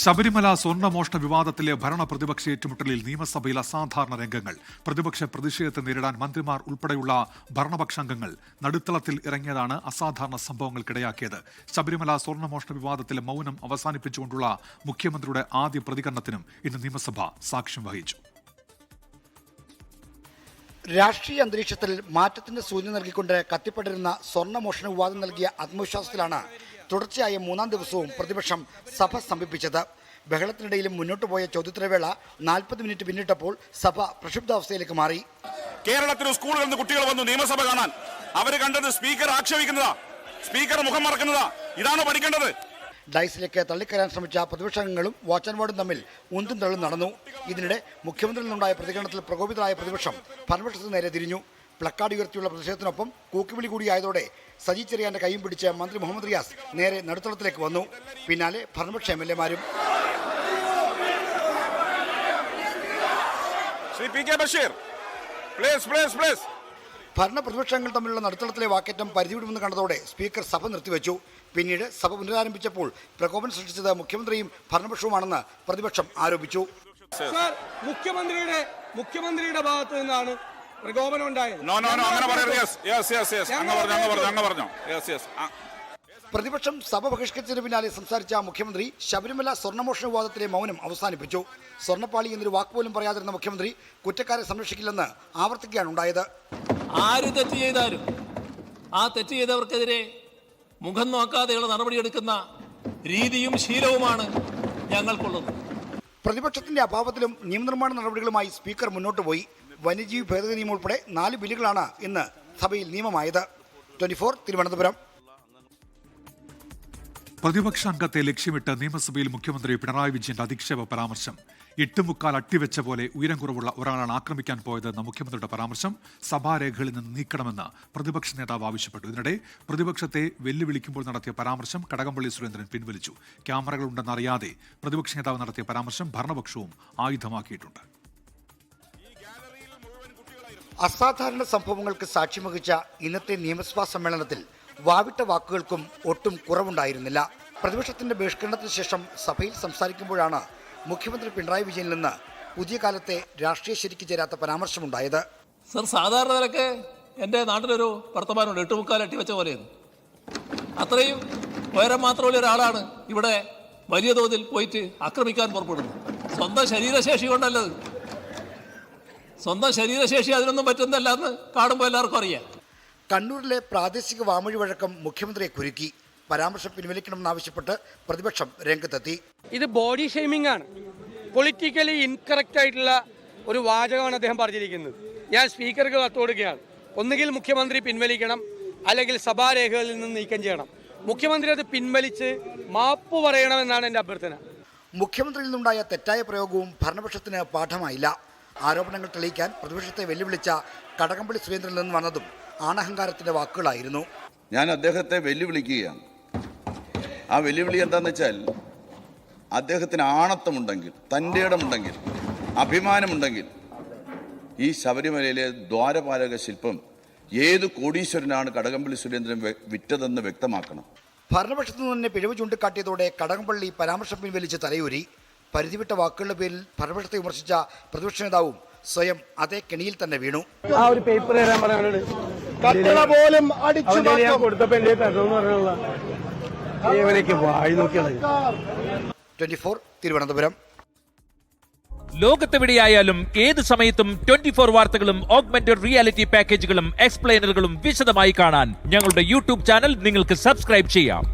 ശബരിമല സ്വർണമോഷണ വിവാദത്തിലെ ഭരണ പ്രതിപക്ഷ ഏറ്റുമുട്ടലിൽ നിയമസഭയിൽ അസാധാരണ രംഗങ്ങൾ. പ്രതിപക്ഷ പ്രതിഷേധത്തെ നേരിടാൻ മന്ത്രിമാർ ഉൾപ്പെടെയുള്ള ഭരണപക്ഷാംഗങ്ങൾ നടുത്തളത്തിൽ ഇറങ്ങിയതാണ് അസാധാരണ സംഭവങ്ങൾക്കിടയാക്കിയത്. ശബരിമല സ്വർണമോഷണ വിവാദത്തിലെ മൗനം അവസാനിപ്പിച്ചുകൊണ്ടുള്ള മുഖ്യമന്ത്രിയുടെ ആദ്യ പ്രതികരണത്തിനും ഇന്ന് നിയമസഭ സാക്ഷ്യം വഹിച്ചു. രാഷ്ട്രീയ അന്തരീക്ഷത്തിൽ മാറ്റത്തിന്റെ സൂചന നൽകിക്കൊണ്ട് കത്തിപ്പടരുന്ന സ്വർണമോഷണ വിവാദം നൽകിയ ആത്മവിശ്വാസത്തിലാണ് തുടർച്ചയായ മൂന്നാം ദിവസവും പ്രതിപക്ഷം സഭ സമീപിച്ചത്. ബഹളത്തിനിടയിലും മുന്നോട്ട് പോയ ചോദ്യോത്തരവേള നാൽപ്പത് മിനിറ്റ് പിന്നിട്ടപ്പോൾ സഭ പ്രക്ഷുബ്ധാവസ്ഥയിലേക്ക് മാറി. കേരളത്തിലെ സ്കൂളുകളിൽ നിന്ന് കുട്ടികൾ വന്നു നിയമസഭ കാണാൻ. അവർ കണ്ടത് സ്പീക്കർ ആക്ഷേപിക്കുന്നതാ. സ്പീക്കർ മുഖം മറക്കുന്നതാ. ഇതാണ് പഠിക്കേണ്ടത്? ഡൈസിലേക്ക് തള്ളിക്കയറാൻ ശ്രമിച്ച പ്രതിപക്ഷങ്ങളും വാച്ച് ആൻഡ് വാർഡും തമ്മിൽ ഉന്തും തള്ളും നടന്നു. ഇതിനിടെ മുഖ്യമന്ത്രിയിൽ നിന്നുണ്ടായ പ്രതികരണത്തിൽ പ്രകോപിതരായ പ്രതിപക്ഷം ഭരണപക്ഷത്തിന് നേരെ തിരിഞ്ഞു. പ്ലക്കാർഡ് ഉയർത്തിയുള്ള പ്രതിഷേധത്തിനൊപ്പം കൂക്കുവിളി കൂടിയായതോടെ സജി ചെറിയാന്റെ കൈയും പിടിച്ച് മന്ത്രി മുഹമ്മദ് റിയാസ് നേരെ നടുത്തളത്തിലേക്ക് വന്നു. പിന്നാലെ ഭരണപക്ഷ എം എൽ എമാരും. Shri P K Basheer. Please please please ഭരണ പ്രതിപക്ഷങ്ങൾ തമ്മിലുള്ള നടുത്തളത്തിലെ വാക്കേറ്റം പരിധിവിടുമെന്ന് കണ്ടതോടെ സ്പീക്കർ സഭ നിർത്തിവെച്ചു. പിന്നീട് സഭ പുനരാരംഭിച്ചപ്പോൾ പ്രകോപനം സൃഷ്ടിച്ചത് മുഖ്യമന്ത്രിയും ഭരണപക്ഷവുമാണെന്ന് പ്രതിപക്ഷം ആരോപിച്ചു. സാർ മുഖ്യമന്ത്രിയുടെ മുഖ്യമന്ത്രിയുടെ ഭാഗത്ത് നിന്നാണ് പ്രകോപനം ഉണ്ടായത്. നോ നോ നോ അങ്ങനെ പറയരുത്. യെസ് യെസ് യെസ് യെസ് അങ്ങ് പറഞ്ഞു അങ്ങ് പറഞ്ഞു അങ്ങ് പറഞ്ഞു. യെസ് യെസ് പ്രതിപക്ഷം സഭ ബഹിഷ്കരിച്ചതിന് പിന്നാലെ സംസാരിച്ച മുഖ്യമന്ത്രി ശബരിമല സ്വർണമോഷണ വിവാദത്തിലെ മൗനം അവസാനിപ്പിച്ചു. സ്വർണപ്പാളി എന്നൊരു വാക്കുപോലും പറയാതിരുന്ന മുഖ്യമന്ത്രി കുറ്റക്കാരെ സംരക്ഷിക്കില്ലെന്ന് ആവർത്തിക്കുകയാണ് ഉണ്ടായത്. ആര് തെറ്റ് ചെയ്താലും ആ തെറ്റ് ചെയ്തവർക്കെതിരെ മുഖം നോക്കാതെയുള്ള നടപടിയെടുക്കുന്ന രീതിയും ശീലവുമാണ് ഞങ്ങൾക്കുള്ളത്. പ്രതിപക്ഷത്തിന്റെ അഭാവത്തിലും നിയമനിർമ്മാണ നടപടികളുമായി സ്പീക്കർ മുന്നോട്ട് പോയി. വന്യജീവി ഭേദഗതി നിയമം ഉൾപ്പെടെ നാല് ബില്ലുകളാണ് ഇന്ന് സഭയിൽ നിയമമായത്. Twenty four Thiruvananthapuram. പ്രതിപക്ഷ അംഗത്തെ ലക്ഷ്യമിട്ട് നിയമസഭയിൽ മുഖ്യമന്ത്രി പിണറായി വിജയന്റെ അധിക്ഷേപ പരാമർശം. എട്ടുമുക്കാൽ അട്ടിവെച്ച പോലെ ഉയരം കുറവുള്ള ഒരാളാണ് ആക്രമിക്കാൻ പോയതെന്ന മുഖ്യമന്ത്രിയുടെ പരാമർശം സഭാരേഖകളിൽ നിന്ന് നീക്കണമെന്ന് പ്രതിപക്ഷ നേതാവ് ആവശ്യപ്പെട്ടു. ഇതിനിടെ പ്രതിപക്ഷത്തെ വെല്ലുവിളിക്കുമ്പോൾ നടത്തിയ പരാമർശം കടകംപള്ളി സുരേന്ദ്രൻ പിൻവലിച്ചു. ക്യാമറകളുണ്ടെന്നറിയാതെ പ്രതിപക്ഷ നേതാവ് നടത്തിയ പരാമർശം ഭരണപക്ഷവും ആയുധമാക്കിയിട്ടുണ്ട്. അസാധാരണ സംഭവങ്ങൾക്ക് സാക്ഷ്യം വഹിച്ച ഇന്നത്തെ നിയമസഭാ സമ്മേളനത്തിൽ വാവിട്ട വാക്കുകൾക്കും ഒട്ടും കുറവുണ്ടായിരുന്നില്ല. പ്രതിപക്ഷത്തിന്റെ ബഹിഷ്കരണത്തിന് ശേഷം സഭയിൽ സംസാരിക്കുമ്പോഴാണ് മുഖ്യമന്ത്രി പിണറായി വിജയനിൽ നിന്ന് പുതിയ കാലത്തെ രാഷ്ട്രീയ ശരിക്ക് ചേരാത്ത പരാമർശമുണ്ടായത്. സർ സാധാരണ നിലയ്ക്ക് എന്റെ നാട്ടിലൊരു വർത്തമാനമുണ്ട് എട്ടുമുക്കാൽ എട്ടി വെച്ച പോലെയാണ്. അത്രയും ഉയരം മാത്രമുള്ള ഒരാളാണ് ഇവിടെ വലിയ തോതിൽ പോയിട്ട് ആക്രമിക്കാൻ പുറപ്പെടുന്നത്. സ്വന്തം ശരീരശേഷി കൊണ്ടല്ലത്. സ്വന്തം ശരീരശേഷി അതിനൊന്നും പറ്റുന്നതല്ല എന്ന് കാണുമ്പോൾ എല്ലാവർക്കും അറിയാം. കണ്ണൂരിലെ പ്രാദേശിക വാമൊഴി വഴക്കം മുഖ്യമന്ത്രിയെ കുരുക്കി. പരാമർശം പിൻവലിക്കണമെന്നാവശ്യപ്പെട്ട് പ്രതിപക്ഷം രംഗത്തെത്തി. ഇത് ബോഡി ഷെയ്മിംഗ് ആണ്. പൊളിറ്റിക്കലി ഇൻകറക്റ്റ് ആയിട്ടുള്ള ഒരു വാചകമാണ് അദ്ദേഹം പറഞ്ഞിരിക്കുന്നത്. ഞാൻ സ്പീക്കർക്ക് കത്തോടുകയാണ് ഒന്നുകിൽ മുഖ്യമന്ത്രി പിൻവലിക്കണം അല്ലെങ്കിൽ സഭാരേഖകളിൽ നിന്ന് നീക്കം ചെയ്യണം. മുഖ്യമന്ത്രി അത് പിൻവലിച്ച് മാപ്പ് പറയണമെന്നാണ് എന്റെ അഭ്യർത്ഥന. മുഖ്യമന്ത്രിയിൽ നിന്നുണ്ടായ തെറ്റായ പ്രയോഗവും ഭരണപക്ഷത്തിന് പാഠമായില്ല. ആരോപണങ്ങൾ തെളിയിക്കാൻ പ്രതിപക്ഷത്തെ വെല്ലുവിളിച്ച കടകംപള്ളി സുരേന്ദ്രനിൽ നിന്ന് വന്നതും ആണഹങ്കാരത്തിന്റെ വാക്കുകളായിരുന്നു. ഞാൻ അദ്ദേഹത്തെ വെല്ലുവിളിക്കുകയാണ്. ആ വെല്ലുവിളി എന്താണെന്ന് വെച്ചാൽ അദ്ദേഹത്തിന് ആണത്തമുണ്ടെങ്കിൽ തന്റെ ഇടമുണ്ടെങ്കിൽ അഭിമാനമുണ്ടെങ്കിൽ ഈ ശബരിമലയിലെ ദ്വാരപാലക ശില്പം ഏത് കോടീശ്വരനാണ് കടകംപള്ളി സുരേന്ദ്രൻ വിറ്റതെന്ന് വ്യക്തമാക്കണം. ഭരണപക്ഷത്തു നിന്ന് തന്നെ പിഴവ് ചൂണ്ടിക്കാട്ടിയതോടെ കടകംപള്ളി പരാമർശം പിൻവലിച്ച് തലയൂരി. പരിധിവിട്ട വാക്കുകളുടെ പേരിൽ ഭരണപക്ഷത്തെ വിമർശിച്ച പ്രതിപക്ഷ നേതാവും സ്വയം അതേ കെണിയിൽ തന്നെ വീണു. ആ ഒരു പേപ്പർ തരാൻ പറയാനുള്ളത് കത്തണ പോലും അടിച്ചു കൊടുത്തപ്പോ എന്റെ തിരുവനന്തപുരം. ലോകത്തെവിടെയായാലും ഏത് സമയത്തും ട്വന്റി ഫോർ വാർത്തകളും ഓഗ്മെന്റഡ് റിയാലിറ്റി പാക്കേജുകളും എക്സ്പ്ലെയിനറുകളും വിശദമായി കാണാൻ ഞങ്ങളുടെ യൂട്യൂബ് ചാനൽ നിങ്ങൾക്ക് സബ്സ്ക്രൈബ് ചെയ്യാം.